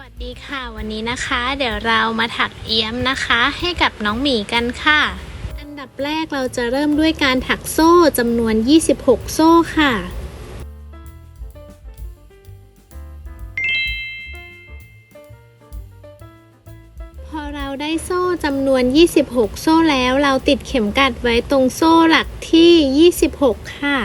วัสดีค่ะวันนี้นะคะ เดี๋ยวเรามาถักเอี้ยมนะคะ ให้กับน้องหมีกันค่ะ อันดับแรกเราจะเริ่มด้วยการถักโซ่จำนวน 26 โซ่ค่ะพอเราได้โซ่จำนวน 26 โซ่แล้ว เราติดเข็มกัดไว้ตรงโซ่หลักที่ 26 ค่ะ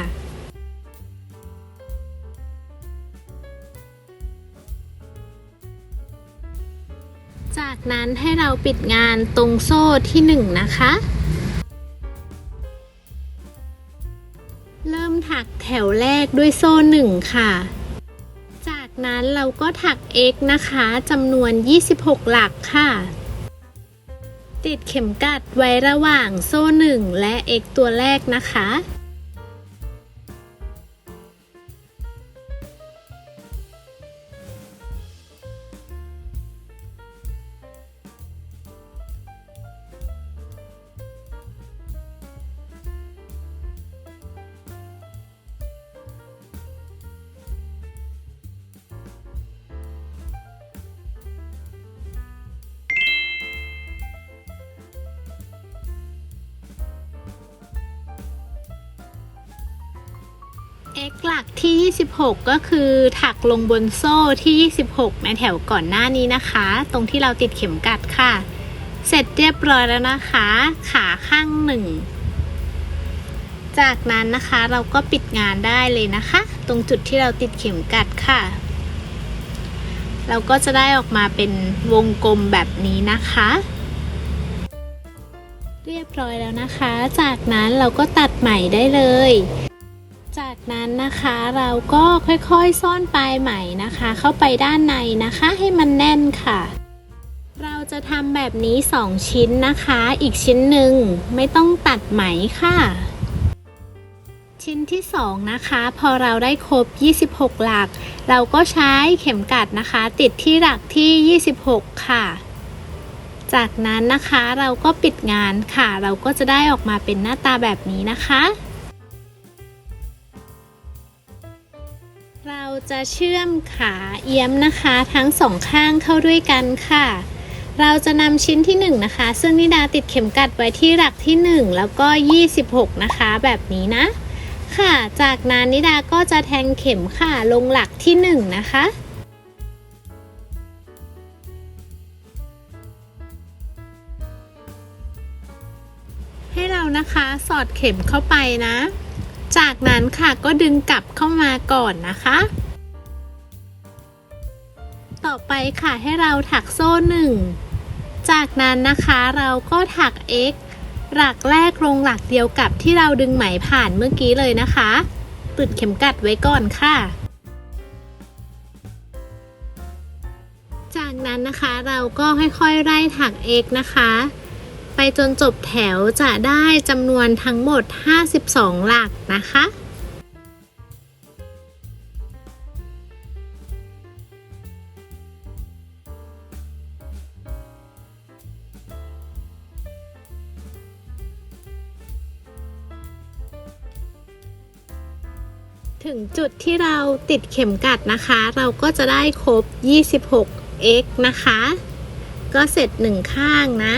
นั้นให้เราปิดงานตรงโซ่ที่1นะคะ เริ่มถักแถวแรกด้วยโซ่ 1 ค่ะ จากนั้นเราก็ถัก x นะคะจำนวน 26 หลักค่ะ ติดเข็มกัดไว้ระหว่างโซ่ 1 และ x ตัวแรกนะคะ x หลักที่ 26 ก็คือถักลงบนโซ่ที่ 26 ในแถวก่อนหน้านี้นะคะ ตรงที่เราติดเข็มกัดค่ะ เสร็จเรียบร้อยแล้วนะคะ ขาข้างหนึ่ง จากนั้นนะคะเราก็ปิดงานได้เลยนะคะ ตรงจุดที่เราติดเข็มกัดค่ะ เราก็จะได้ออกมาเป็นวงกลมแบบนี้นะคะเรียบร้อยแล้วนะคะ จากนั้นเราก็ตัดใหม่ได้เลย จากนั้นนะคะเราก็ค่อยๆซ่อนปลายไหมนะคะ เข้าไปด้านในนะคะให้มันแน่นค่ะ เราจะทำแบบนี้ 2 ชิ้นนะคะ อีกชิ้นหนึ่งไม่ต้องตัดไหมค่ะ ชิ้นที่ 2 นะคะ พอเราได้ครบ 26 หลัก เราก็ใช้เข็มกัดนะคะ ติดที่หลักที่ 26 ค่ะ จากนั้นนะคะเราก็ปิดงานค่ะ เราก็จะได้ออกมาเป็นหน้าตาแบบนี้นะคะ เราจะเชื่อมขาเอี้ยมนะคะ ทั้งสองข้างเข้าด้วยกันค่ะ เราจะนำชิ้นที่ 1 นะคะ ซึ่งนิดาติดเข็มกัดไว้ที่หลักที่ 1 แล้วก็ 26 นะคะ แบบนี้นะ ค่ะ จากนั้นนิดาก็จะแทงเข็มค่ะลงหลักที่ 1 นะคะให้เรานะคะสอดเข็มเข้าไปนะ จากนั้นค่ะก็ดึงกลับเข้ามาก่อนนะคะ ต่อไปค่ะให้เราถักโซ่หนึ่งจากนั้นนะคะเราก็ถัก x หลักแรกลงหลักเดียวกับที่เราดึงไหมผ่านเมื่อกี้เลยนะคะติดเข็มกัดไว้ก่อนค่ะ จากนั้นนะคะเราก็ค่อยๆไล่ถัก x นะคะ ไปจนจบแถวจะได้จำนวนทั้งหมด 52 หลักนะคะถึงจุดที่เราติดเข็มกัดนะคะ เราก็จะได้ครบ 26x นะคะ ก็เสร็จหนึ่งข้างนะ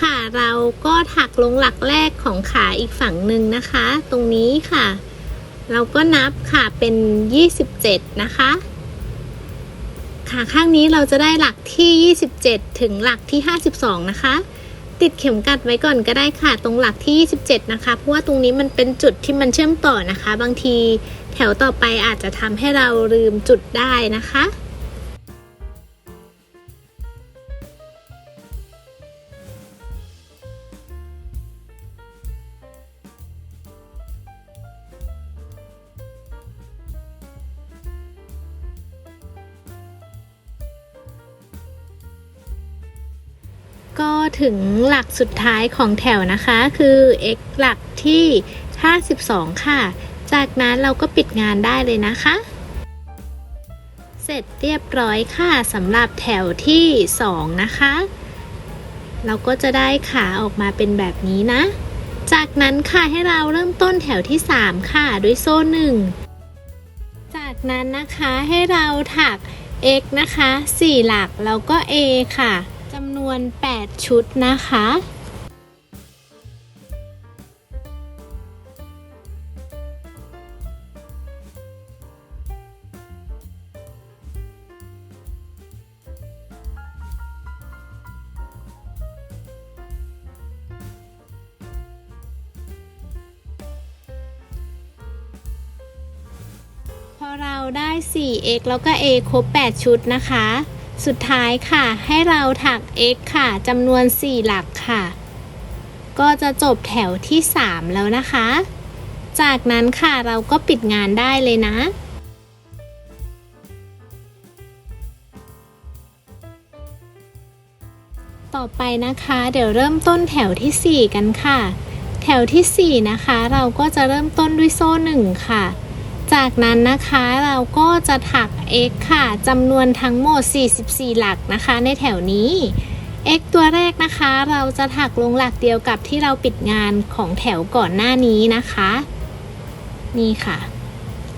ค่ะ เราก็ถักลงหลักแรกของขาอีกฝั่งหนึ่งนะคะ ตรงนี้ค่ะ เราก็นับค่ะเป็น 27 นะคะขาข้างนี้เราจะได้หลักที่ 27 ถึงหลักที่ 52 นะคะ ติดเข็มกัดไว้ก่อนก็ได้ค่ะ ตรงหลักที่ 27 นะคะ เพราะว่าตรงนี้มันเป็นจุดที่มันเชื่อมต่อนะคะ บางทีแถวต่อไปอาจจะทำให้เราลืมจุดได้นะคะ ก็ถึงหลักสุดท้ายของแถวนะคะ คือ x หลักที่ 52 ค่ะ จากนั้นเราก็ปิดงานได้เลยนะคะ เสร็จเรียบร้อยค่ะสำหรับแถวที่ 2 นะคะ เราก็จะได้ขาออกมาเป็นแบบนี้นะ จากนั้นค่ะให้เราเริ่มต้นแถวที่ 3 ค่ะ ด้วยโซ่หนึ่งจากนั้นนะคะให้เราถัก x นะคะ 4 หลักแล้วก็ a ค่ะำนวน 8 ชุดนะคะพอเราได้ 4x แล้วก็ a ครบ 8 ชุดนะคะ สุดท้ายค่ะ ให้เราถัก x ค่ะจำนวน 4 หลักค่ะ ก็จะจบแถวที่ 3 แล้วนะคะ จากนั้นค่ะเราก็ปิดงานได้เลยนะต่อไปนะคะเดี๋ยวเริ่มต้นแถวทีสี่4 กันค่ะ แถวทีสี่ 4 นะคะ เราก็จะเริ่มต้นด้วยโซ่หนึ่งค่ะ จากนั้นนะคะเราก็จะถัก x ค่ะจำนวนทั้งหมด 44 หลักนะคะ ในแถวนี้ x ตัวแรกนะคะ เราจะถักลงหลักเดียวกับที่เราปิดงานของแถวก่อนหน้านี้นะคะ นี่ค่ะ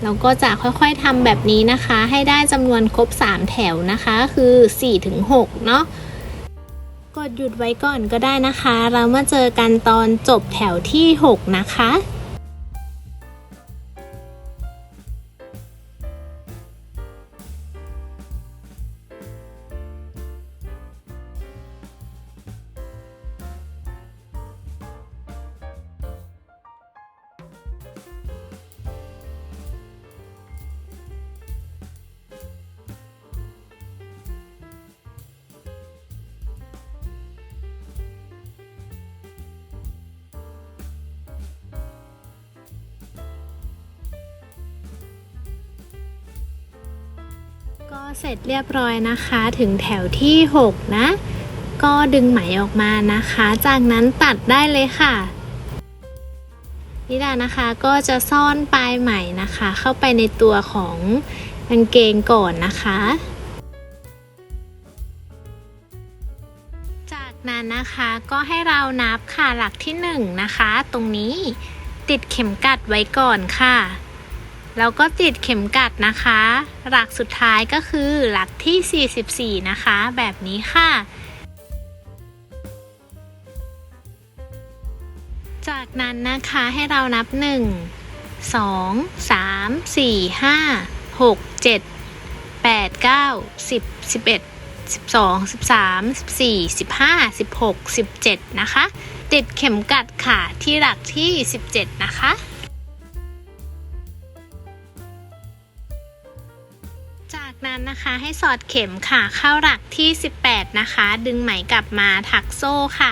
เราก็จะค่อยๆทำแบบนี้นะคะ ให้ได้จำนวนครบ 3 แถวนะคะ คือ4-6เนาะกดหยุดไว้ก่อนก็ได้นะคะ เรามาเจอกันตอนจบแถวที่ 6 นะคะ ก็เสร็จเรียบร้อยนะคะ ถึงแถวที่ 6 นะ ก็ดึงไหมออกมานะคะ จากนั้นตัดได้เลยค่ะนิดานะคะก็จะซ่อนปลายไหมนะคะ เข้าไปในตัวของกางเกงก่อนนะคะ จากนั้นนะคะก็ให้เรานับค่ะหลักที่1นะคะ ตรงนี้ติดเข็มกัดไว้ก่อนค่ะ แล้วก็ติดเข็มกัดนะคะ หลักสุดท้ายก็คือหลักที่ 44 นะคะ แบบนี้ค่ะ จากนั้นนะคะให้เรานับ 1 2 3 4 5 6 7 8 9 10 11 12 13 14 15 16 17 นะคะ ติดเข็มกัดค่ะที่หลักที่ 17 นะคะ นั้นนะคะให้สอดเข็มค่ะเข้าหลักที่ 18 นะคะ ดึงไหมกลับมาถักโซ่ค่ะ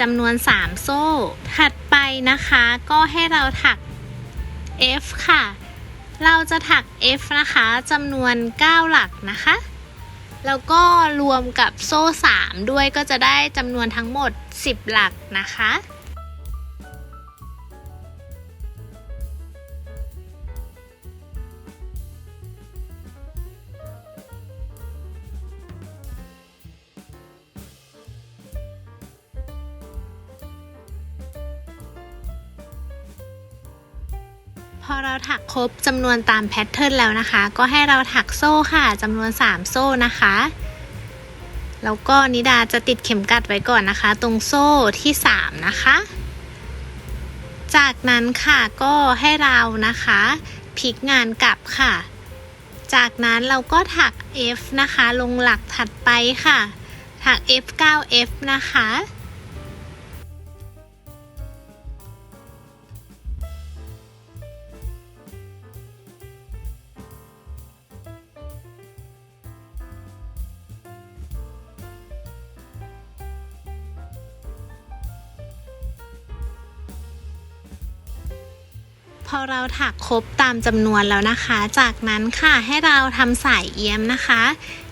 จำนวน 3 โซ่ ถัดไปนะคะ ก็ให้เราถัก F ค่ะ เราจะถัก F นะคะจำนวน 9 หลักนะคะ แล้วก็รวมกับโซ่ 3 ด้วยก็จะได้จำนวนทั้งหมด 10 หลักนะคะ อเราถักครบจำนวนตามแพทเทิร์นแล้วนะคะ ก็ให้เราถักโซ่ค่ะจำนวน 3 โซ่นะคะ แล้วก็นิดาจะติดเข็มกัดไว้ก่อนนะคะ ตรงโซ่ที่ 3 นะคะ จากนั้นค่ะก็ให้เรานะคะพลิกงานกลับค่ะ จากนั้นเราก็ถัก F นะคะ ลงหลักถัดไปค่ะ ถัก F 9 F นะคะ พอเราถักครบตามจำนวนแล้วนะคะ จากนั้นค่ะให้เราทำสายเอี้ยมนะคะ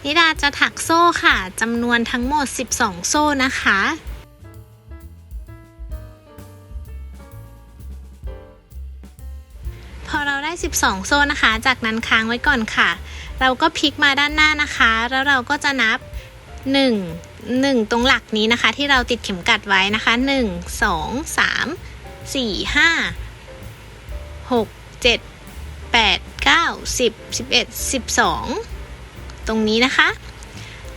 นิดาจะถักโซ่ค่ะจำนวนทั้งหมด 12 โซ่นะคะพอเราได้ 12 โซ่นะคะ จากนั้นค้างไว้ก่อนค่ะ เราก็พลิกมาด้านหน้านะคะ แล้วเราก็จะนับ 1 1 ตรงหลักนี้นะคะ ที่เราติดเข็มกัดไว้นะคะ 1 2 3สี่ห้า หกเจ็ดแปดเก้าสิบสิบเอ็ดสิบสองตรงนี้นะคะ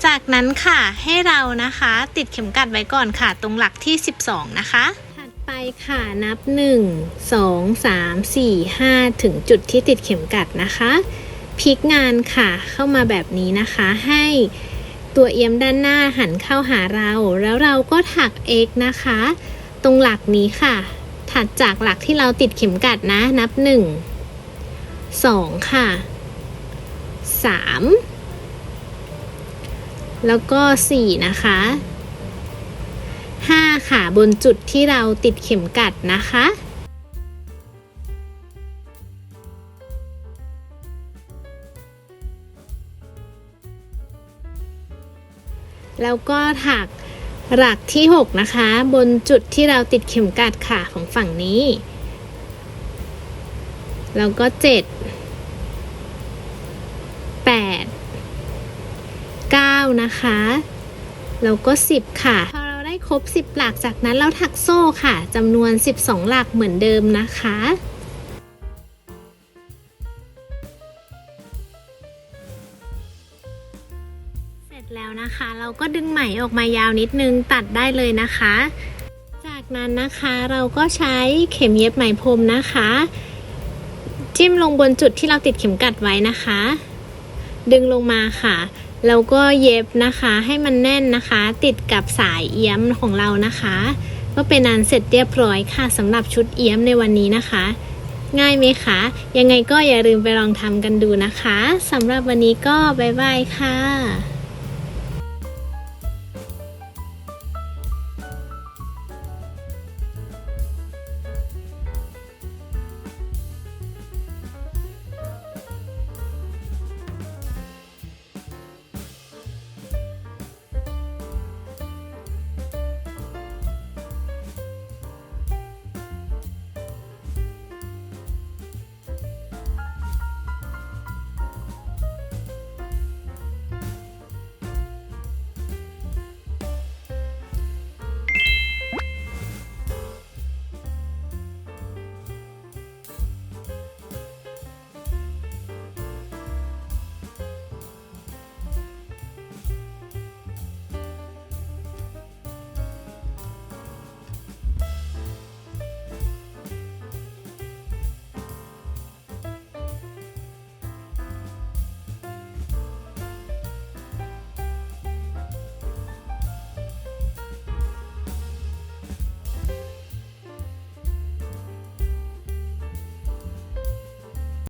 จากนั้นค่ะให้เรานะคะติดเข็มกัดไว้ก่อนค่ะ ตรงหลักที่12นะคะถัดไปค่ะนับ 1 2 3 4 5 ถึงจุดที่ติดเข็มกัดนะคะพลิกงานค่ะเข้ามาแบบนี้นะคะให้ตัวเอียมด้านหน้าหันเข้าหาเรา แล้วเราก็ถัก x นะคะ ตรงหลักนี้ค่ะ ถัดจากหลักที่เราติดเข็มกัดนะ นับ 1 2 ค่ะ 3 แล้วก็ 4 นะคะ 5 ค่ะ บนจุดที่เราติดเข็มกัดนะคะแล้วก็ถัก หลักที่ 6 นะคะ บนจุดที่เราติดเข็มกัดค่ะของฝั่งนี้ แล้วก็ 7 8 9 นะคะ แล้วก็ 10 ค่ะ พอเราได้ครบ 10 หลักจากนั้นเราถักโซ่ค่ะจำนวน 12 หลักเหมือนเดิมนะคะ แล้วนะคะ เราก็ดึงไหมออกมายาวนิดนึงตัดได้เลยนะคะ จากนั้นนะคะเราก็ใช้เข็มเย็บไหมพรมนะคะ จิ้มลงบนจุดที่เราติดเข็มกัดไว้นะคะ ดึงลงมาค่ะแล้วก็เย็บนะคะให้มันแน่นนะคะ ติดกับสายเอี้ยมของเรานะคะ ก็เป็นอันเสร็จเรียบร้อยค่ะสำหรับชุดเอี้ยมในวันนี้นะคะ ง่ายไหมคะ ยังไงก็อย่าลืมไปลองทำกันดูนะคะสำหรับวันนี้ก็บ๊ายบายค่ะ